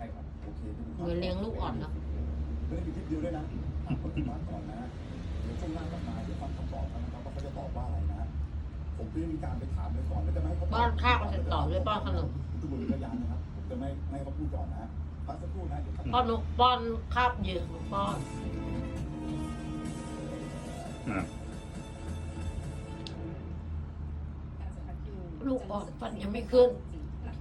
ช่ครับโอเคดูเหมือนเลี้ยงลูกอ่อนเนอะไม่ได้มีคลิปเดียวด้วยนะอะคนที่มาก่อนนะเดี๋ยวช่วงหน้ากลับมาเดี๋ยวฟังคำตอบกันนะครับว่าเขาจะตอบว่าอะไรนะ ผมเพิ่งมีการไปถามเลยก่อนแล้วจะไม่ให้เขาตป้อนข้าวเสร็จต่อด้วยป้อนขนมทุกคนมีพยานนะครับผมจะไม่ไม่ให้เขาพูดก่อนนะพักสักครู่นะเดี๋ยวครับป้อนนกป้อนข้าวเยอะป้อนอะลูกอ่อนฟันยังไม่ขึ้น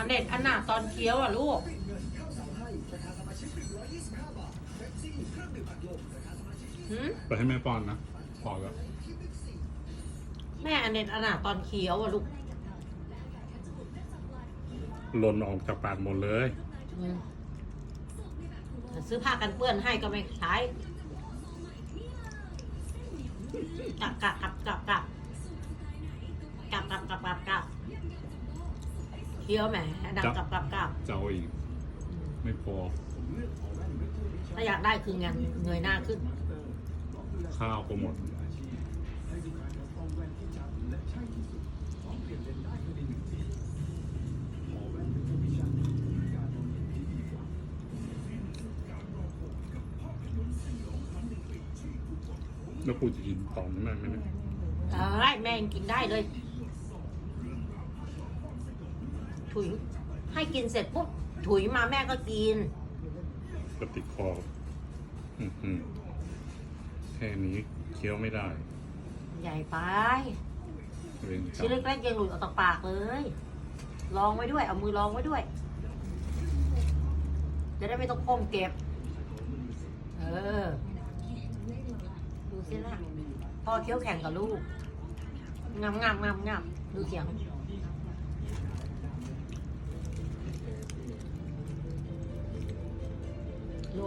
อันเด็ดอันหนาตอนเคี้ยวอะลูกหืมไปให้แม่ป้อนนะพอแล้วแม่อันเด็ดอันหนาตอนเคี้ยวอะลูกหล่นออกจากปากหมดเลยอืมซื้อผ้ากันเปื้อนให้ก็ไม่ใช้กลับกลับกลับกลับ เคี้ยวแหมดังกลับกลับกลับจะเอาอีก ไม่พอ ถ้าอยากได้คืองานเงยหน้าขึ้น ข้าวก็หมดแล้วกูจะกินต่อไหมไหมเนี่ยเอ้ยแม่ยังกินได้เลย ถุย ให้กินเสร็จปุ๊บถุยมาแม่ก็กินกระติดคออื้อหือแค่นี้เคี้ยวไม่ได้ใหญ่ไปเวรกรรชิ้นมเล็กๆยังหลุดออกจากปากเลยลองไว้ด้วย เอามือลองไว้ด้วย จะได้ไม่ต้องก้มเก็บ เออ ดูสินะพ่อเคี้ยวแข่งกับลูกงามงามงามงามดูเสียง ด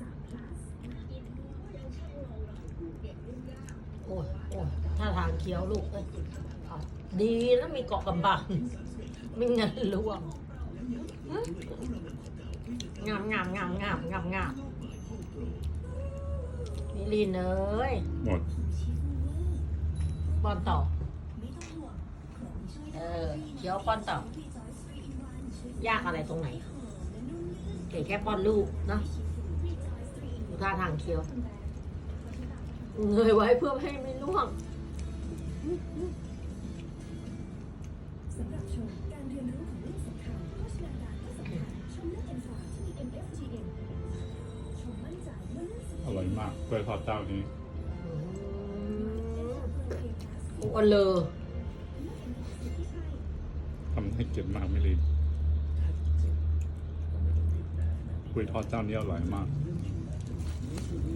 3 plus โอ้ยโอ้ยถ้าทางเคี้ยวลูกเอ้ยเอาดีแล้วมีเกาะกำบังไม่งั้นล่วงหึงามงามงามงามงามงาม นี่ลีนเอ้ยหมดป้อนต่อ เออเคี้ยวป้อนต่อ ยากอะไรตรงไหนเก๋แค่ป้อนลูกเนอะดูท่าทางเคี้ยวเงยไว้เพื่อไม่ให้ไม่ล่วงสำหรับชมการเรียนรู้ของเรื่องสำคัญโภชนาการก็สำคัญชมเลือดเอ็นฟ มากกล้วยทอดเจ้านี้โอ้เลอทำให้เก็บมากไม่เลยกล้วยทอดเจ้านี้อร่อยมาก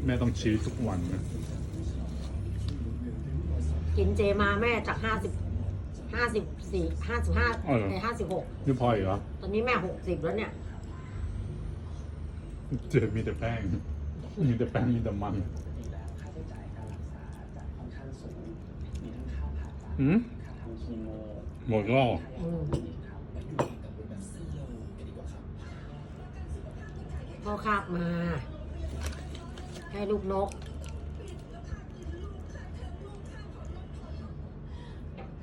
แม่ต้องชี้ทุกวันนะ กินเจมาแม่จากห้าสิบห้าสิบสี่ห้าสิบห้าในห้าสิบหกนี่พออีกเหรอตอนนี้แม่หกสิบแล้วเนี่ย เจอมีแต่แป้ง มีแต่แป้งมีแต่มันมีแล้วค่าใช้จ่ายการรักษาจะค่อนข้างสูงมีทั้งค่าผ่าตัดหืมค่าทำคีโมหมดแล้วเหรออืมครับกับเป็นแบบซีโร่กันดีกว่าครับพ่อคาบมา ให้ลูกนก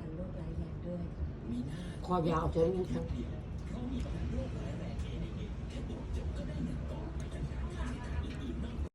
กันโรคร้ายแรงด้วยมีหน้าคอยาวจนทั้งเปลี่ยน